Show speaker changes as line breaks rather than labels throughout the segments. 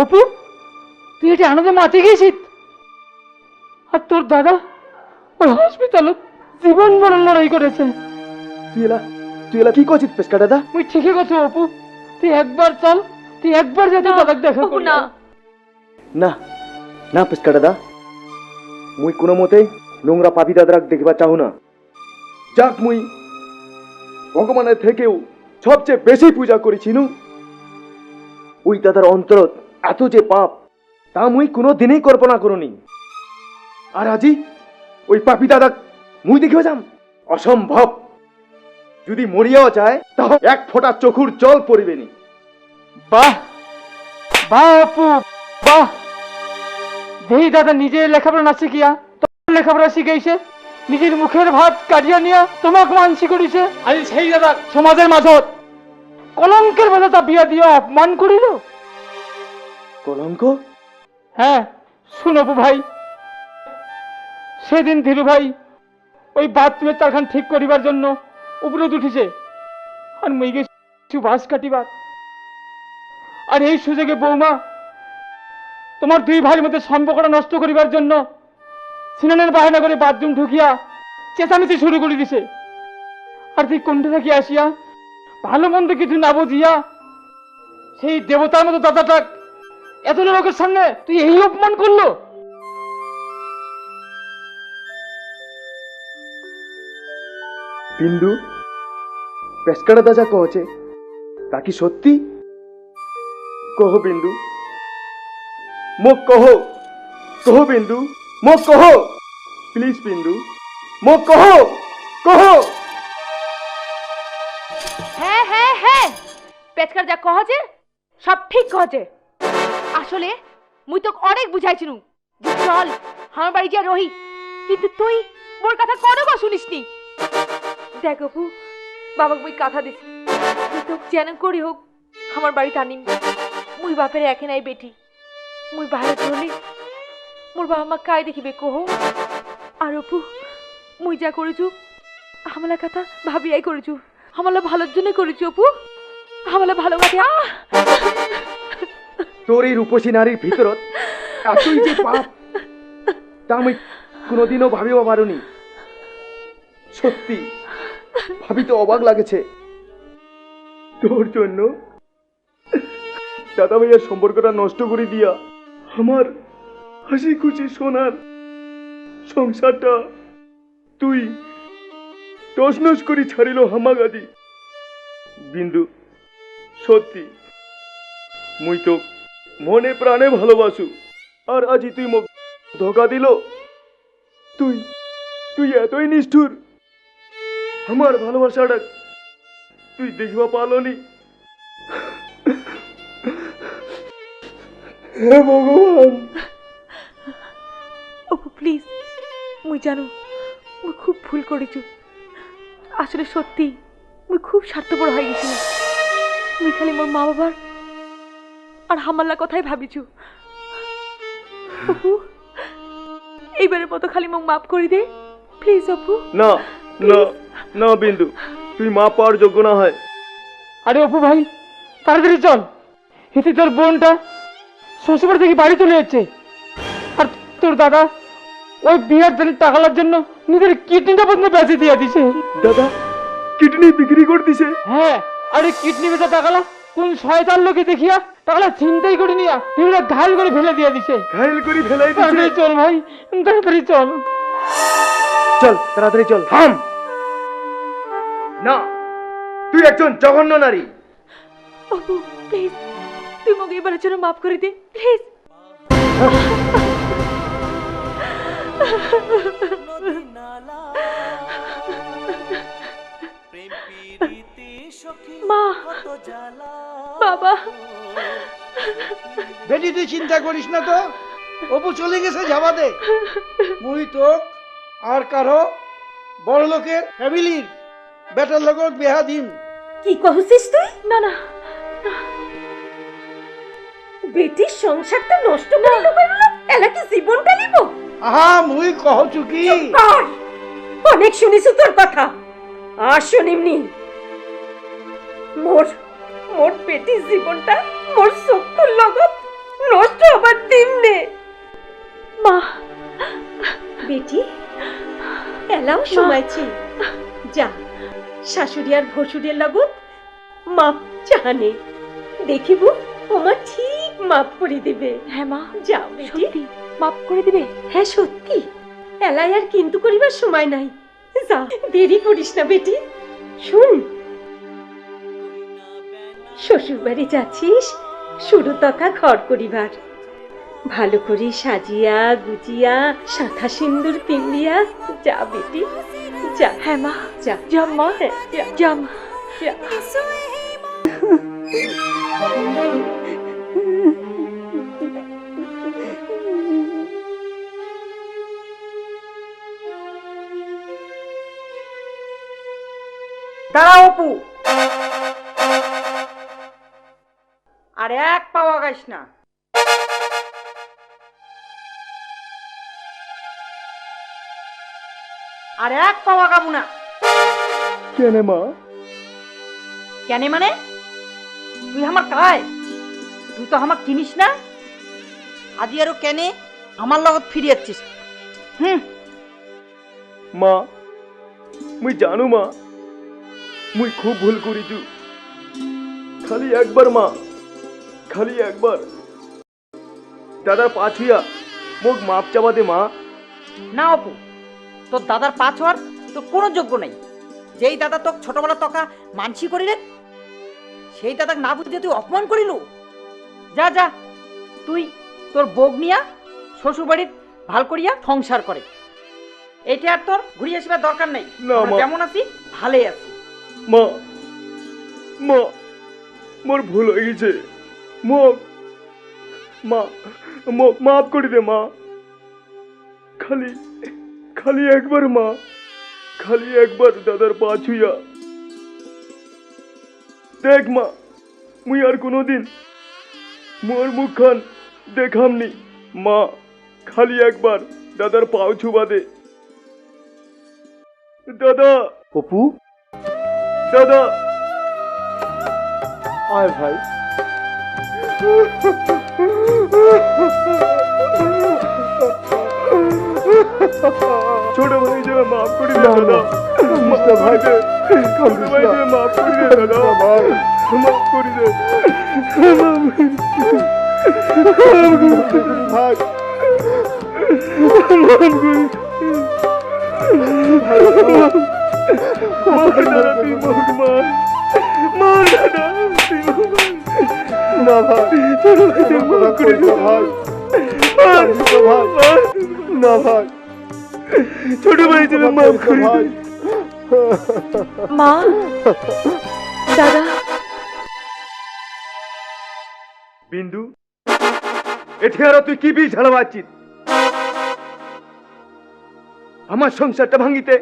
অপু তুই এটা আনন্দে মাতি গেছিস আর তোর দাদা ওই হসপিটালত জীবন মরণ লড়াই করেছে।
তুই এলা তুই এলা কি করছিস পেশকা দাদা
মুই ঠিকই কথা অপু তুই একবার চল তুই একবার যদি দাদাকে দেখা করি।
না।
না না পেশকা দাদা মুই কোনো মতে নোংরা পাপি দাদারাক দেখিবা চাহু না। যাক মুই ভগবানের থেকেও সবচেয়ে বেশি পূজা করেছিনু ওই দাদার অন্তরত এত যে পাপ তা মুই কোনো দিনেই কল্পনা করনি। আর আজি ওই পাপি দাদা মুই দেখিবা যাম? অসম্ভব। যদি মরিয়াও যায় তাহলে এক ফোঁটা চোখুর জল পড়িবে নি
বাহ! বাহ অপু বাহ! দেহি দাদা নিজে লেখাপড়া না শিখিয়া তোমার লেখাপড়া শিখাইছে? নিজের মুখের ভাত কাটিয়া নিয়া তোমাকে মানসি করিছে? আজ সেই দাদা সমাজের মাঝত কলঙ্কের তা বিয়া দিয়া অপমান করিল।
কলঙ্ক?
হ্যাঁ শুনো ভাই। সেদিন ধীরু ভাই ওই বাথরুমের তারখান ঠিক করিবার জন্য উপরে উঠিছে আর মুই গেছি বাস কাটিবার। আর এই সুযোগে বৌমা তোমার দুই ভাইয়ের মধ্যে সম্পর্কটা নষ্ট করিবার জন্য সিনানের বাহানা করে বাথরুম ঢুকিয়া চেঁচামেচি শুরু করে দিছে। আর তুই কোনটা থাকি আসিয়া ভালো মন্দ কিছু না বুঝিয়া সেই দেবতার মতো দাদাটা এত লোকের সামনে তুই এই অপমান করল?
বিন্দু পেশকাটা দাদা কহছে তা কি সত্যি? কহ বিন্দু মোক কহ। কহ বিন্দু মো কহ। প্লিজ বিন্দু মোক কহ। কহ।
পেচকার যা কহছে সব ঠিক কহছে আসলে, মুই তোকে অনেক বুঝাইছিনু যে চল আমার বাড়ি যা রহি। কিন্তু তুই মোর কথা কোনো বা শুনিসনি। দেখ অপু বাবাকে মুই কথা দিস তুই তোকে যেন করি হোক, আমার বাড়ি আনিম। মুই বাপের একে নাই বেটি। মুই বাইরে ধরলি মোর বাবা মা কায় দেখিবে কহ? আর অপু, মুই যা করেছু হামলা কথা ভাবিয়াই করেছু হামলা ভালোর জন্য করেছু অপু। হামলা ভালো কথা
তোর এই রূপসী নারীর ভিতরত এতই যে পাপ, তা আমি কোনোদিনও ভাবিও পারুনি। সত্যি, ভাবিতে অবাক লাগেছে। তোর জন্য দাদা ভাইয়ার সম্পর্কটা নষ্ট করে দিয়া আমার হাসি খুশি সোনার সংসারটা তুই টসনস করি ছাড়িল হামাগাদি। বিন্দু সত্যি। মুই তো মনে প্রাণে ভালোবাসু। আর আজি তুই মোক ধোকা দিল। তুই তুই এতই নিষ্ঠুর। আমার ভালোবাসাটা তুই দেখবা পালনি হে ভগবান।
অপু প্লিজ মুই জানো, মুই খুব ভুল করেছু। আসলে সত্যি, মুই খুব স্বার্থপর হয়ে গেছিল মুই খালি মোর মা বাবার আর হামাল্লা কথাই ভাবিছু। অপু এইবারের মতো খালি মোক মাফ করে দে। প্লিজ অপু।
না না না বিন্দু তুই মা পাওয়ার যোগ্য না হয়।
আরে অপু ভাই তাড়াতাড়ি চল। এতে তোর বোনটা শ্বশুরবাড়ি থেকে বাড়ি চলে যাচ্ছে। আর তোর দাদা ওই বিয়ের জন্য টাকালার জন্য নিজের কিডনিটা পর্যন্ত বেঁচে দিয়ে দিছে।
দাদা কিডনি বিক্রি করে দিছে?
হ্যাঁ। আরে কিডনি বেচা টাকালা কোন শয়তান লোকে দেখিয়া টাকালা চিন্তাই করে নিয়া বিভিন্ন ঘাল করে ফেলে দিয়ে দিছে।
ঘায়ল করে ফেলাই দিছে।
চল ভাই তাড়াতাড়ি চল।
চল তাড়াতাড়ি চল থাম। না তুই একজন জঘন্য নারী।
অপু প্লিজ তুই মোক এবারের জন্য মাফ করে দে প্লিজ মা বাবা।
বেটি তুই চিন্তা করিস না তো। অপু চলে গেছে যাবা দে মুই তো আর কারও বড় লোকের ফ্যামিলির বেটার লগত বিহা দিম।
কি কহছিস তুই?
না না।
বেটির সংসারটা নষ্ট করে লোকের এলাকি জীবনটা নিব
আহা মুই কহছু কি
অনেক শুনিছো তোর কথা। আর শুনিমনি। মোর মোর পেটির জীবনটা মোর চক্ষুর লগত নষ্ট হবার দিমনে
মা।
বেটি এলাও সময়ছি যা শাশুড়ি আর ভসুরের লগত মাপ চাহানে। দেখিব ওমা ঠিক মাপ করে দেবে।
হ্যাঁ মা।
যাও বেটি।
মাফ করে দিবে?
হ্যাঁ সত্যি। এলাই আর কিন্তু করিবার সময় নাই। যা দেরি করিস না বেটি। শুন শ্বশুর বাড়ি যাচ্ছিস? শুরু তথা ঘর করিবার। ভালো করে সাজিয়া গুজিয়া শাখা সিন্দুর পিন্দিয়া যা বেটি যা।
হ্যাঁ মা।
যা।
যা মা।
হ্যাঁ, যা।
যা মা।
যা।
দাঁড়াও অপু। আর এক পাওয়া গাইস না। আর এক পাওয়া গাবো না।
কেন মা?
কেন মানে? তুই আমার কায় তুই তো আমার চিনিস না। আজি আরও কেনে আমার লগত ফিরে যাচ্ছিস হুম।
মা মুই জানো মা। মুই খুব ভুল করিছু খালি একবার মা। খালি একবার। দাদা পাছুয়া মোক মাপ চাবা দে মা।
না অপু তোর দাদার পাঁচ হওয়ার তোর কোনো যোগ্য নেই। যেই দাদা তোকে ছোটবেলা তকা মানসি করিলে সেই দাদাকে না বুঝে তুই অপমান করিলু? যা যা তুই তোর বোগ নিয়া শ্বশুর বাড়ির ভালো করিয়া সংসার করে। এটা আর তোর ঘুরিয়ে আসবার দরকার নেই। যেমন আছি ভালোই আছি।
মা মা মোর ভুল হয়ে গেছে। মা মাফ করে দে মা। খালি খালি একবার মা। খালি একবার দাদার পা ছুইয়া। দেখ মা মুই আর কোনোদিন মোর মুখখান দেখামনি। মা খালি একবার দাদার পাও ছুবা দে। দাদা!
অপু?
দাদা!
আয় ভাই।
ছোট ভাই যে মাফ করে দে দাদা
না ভাই।
ছোট ভাই যে মাফ করে দে দাদা মাফ করে দে
ভাই
মার দাদা তুই মার মার দাদা তুই মার
না ভাই
ছোট ভাই। যে করে দে
ভাই।
মার
কান্দিস না ভাই। না ভাই
ছোট ভাই যে মাফ করে
ভাই।
মা দাদা।
বিন্দু আর তুই কি বীজ ঝাড়াবাচ্ছিস আমার সংসারটা ভাঙিতে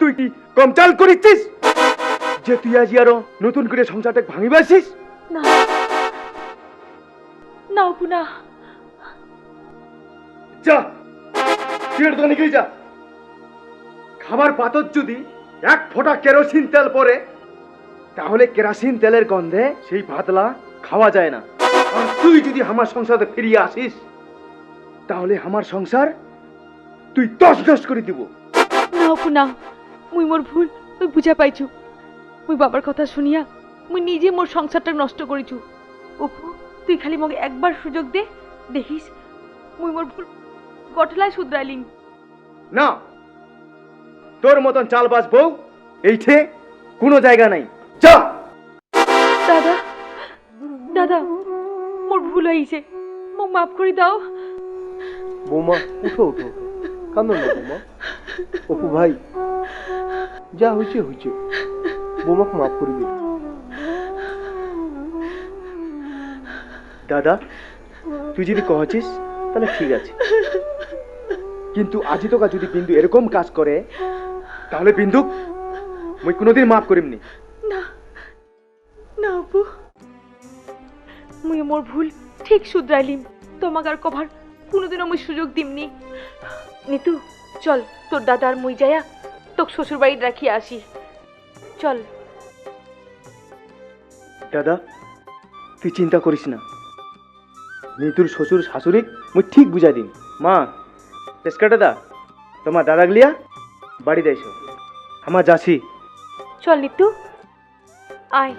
তুই কি কম চাল করিছিস যে তুই আজি আরও নতুন করে সংসারটা ভাঙিবাছিস
না। না অপু না।
যা তুই এর দোকানে গিয়ে যা। খাবার পাতর যদি এক ফোঁটা কেরোসিন তেল পরে তাহলে কেরাসিন তেলের গন্ধে সেই পাতলা খাওয়া যায় না। আর তুই যদি আমার সংসারে ফিরিয়ে আসিস তাহলে আমার সংসার তুই তস নস করে দিব।
না অপু না। মুই মোর ভুল তুই বুঝা পাইছু মুই বাবার কথা শুনিয়া মুই নিজে মোর সংসারটা নষ্ট করিছু অপু তুই খালি মোক একবার সুযোগ দে দেখিস মুই মোর ভুল গঠলায় শুধরাইলিং
না তোর মতন চালবাজ বউ এইঠে কোনো জায়গা নাই। যা
দাদা দাদা মোর ভুল হয়েছে মোক মাফ করে দাও।
বৌমা উঠো উঠো কান্দো না বৌমা। অপু ভাই যা হয়েছে হয়েছে বৌমাকে মাফ করে দিন।
দাদা, তুই যদি কহছিস তাহলে ঠিক আছে। কিন্তু আজি তোকা যদি বিন্দু এরকম কাজ করে, তাহলে বিন্দু, মুই কোনোদিন মাফ করিমনি।
না না অপু মুই মোর ভুল ঠিক শুধরাইলিম। তোমাক আর কভার কোনোদিনও মুই সুযোগ দিমনি। নিতু, চল, তোর দাদার মুই যায়া তোকে শ্বশুর বাড়ি রাখিয়ে আসি। চল।
দাদা তুই চিন্তা করিস না। নিতুর শ্বশুর শাশুড়ি মুই ঠিক বুঝাই দিন মা পেসকা দাদা তোমার দাদা গলিয়া বাড়ি দেয়ছো আমার যাচ্ছি।
চল নিতু। আয়।